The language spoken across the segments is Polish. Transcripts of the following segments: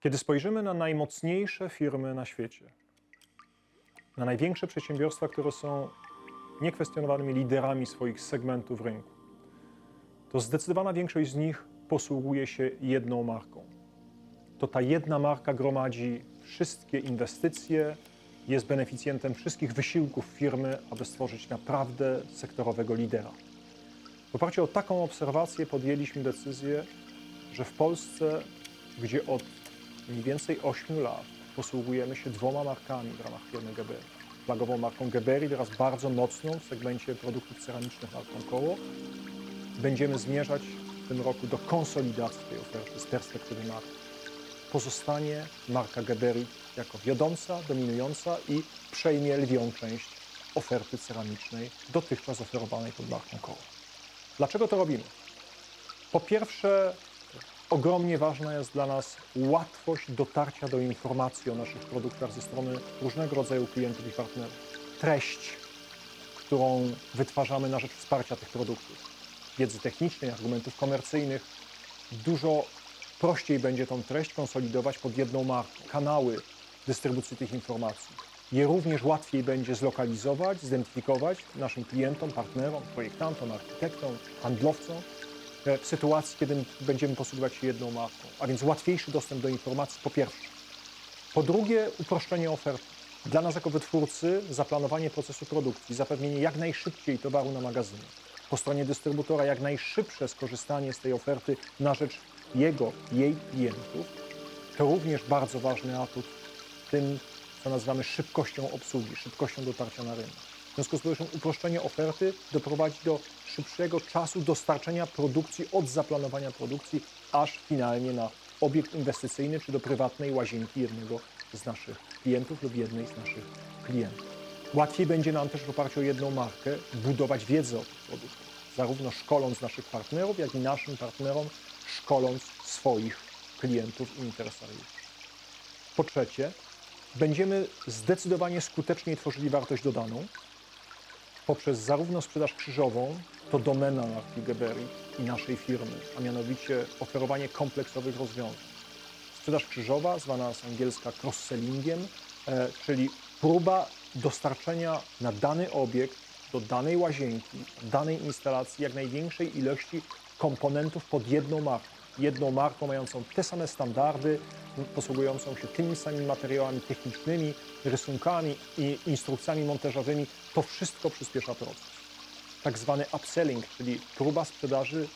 Kiedy spojrzymy na najmocniejsze firmy na świecie, na największe przedsiębiorstwa, które są niekwestionowanymi liderami swoich segmentów rynku, to zdecydowana większość z nich posługuje się jedną marką. To ta jedna marka gromadzi wszystkie inwestycje, jest beneficjentem wszystkich wysiłków firmy, aby stworzyć naprawdę sektorowego lidera. W oparciu o taką obserwację podjęliśmy decyzję, że w Polsce, gdzie od mniej więcej 8 lat posługujemy się dwoma markami w ramach firmy Gebery. Flagową marką Gebery oraz bardzo mocną w segmencie produktów ceramicznych marką Koło. Będziemy zmierzać w tym roku do konsolidacji tej oferty z perspektywy marki. Pozostanie marka Gebery jako wiodąca, dominująca i przejmie lwią część oferty ceramicznej dotychczas oferowanej pod marką Koło. Dlaczego to robimy? Po pierwsze, ogromnie ważna jest dla nas łatwość dotarcia do informacji o naszych produktach ze strony różnego rodzaju klientów i partnerów. Treść, którą wytwarzamy na rzecz wsparcia tych produktów, wiedzy technicznej, argumentów komercyjnych, dużo prościej będzie tą treść konsolidować pod jedną marką. Kanały dystrybucji tych informacji. Je również łatwiej będzie zlokalizować, zidentyfikować naszym klientom, partnerom, projektantom, architektom, handlowcom w sytuacji, kiedy będziemy posługiwać się jedną marką. A więc łatwiejszy dostęp do informacji po pierwsze. Po drugie, uproszczenie oferty. Dla nas jako wytwórcy zaplanowanie procesu produkcji, zapewnienie jak najszybciej towaru na magazynie. Po stronie dystrybutora jak najszybsze skorzystanie z tej oferty na rzecz jego, jej klientów. To również bardzo ważny atut w tym, co nazywamy szybkością obsługi, szybkością dotarcia na rynek. W związku z powyższym uproszczenie oferty doprowadzi do szybszego czasu dostarczenia produkcji od zaplanowania produkcji aż finalnie na obiekt inwestycyjny czy do prywatnej łazienki jednego z naszych klientów lub jednej z naszych klientów. Łatwiej będzie nam też w oparciu o jedną markę budować wiedzę o tych produktach, zarówno szkoląc naszych partnerów, jak i naszym partnerom szkoląc swoich klientów i interesariuszy. Po trzecie, będziemy zdecydowanie skuteczniej tworzyli wartość dodaną poprzez zarówno sprzedaż krzyżową, to domena marki Gebery i naszej firmy, a mianowicie oferowanie kompleksowych rozwiązań. Sprzedaż krzyżowa, zwana z angielska cross-sellingiem, e, czyli próba dostarczenia na dany obiekt, do danej łazienki, danej instalacji jak największej ilości komponentów pod jedną marką. Jedną marką mającą te same standardy, posługującą się tymi samymi materiałami technicznymi, rysunkami i instrukcjami montażowymi. To wszystko przyspiesza proces. Tak zwany upselling, czyli próba sprzedaży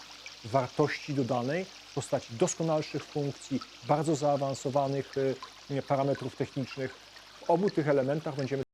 wartości dodanej w postaci doskonalszych funkcji, bardzo zaawansowanych y, parametrów technicznych. W obu tych elementach będziemy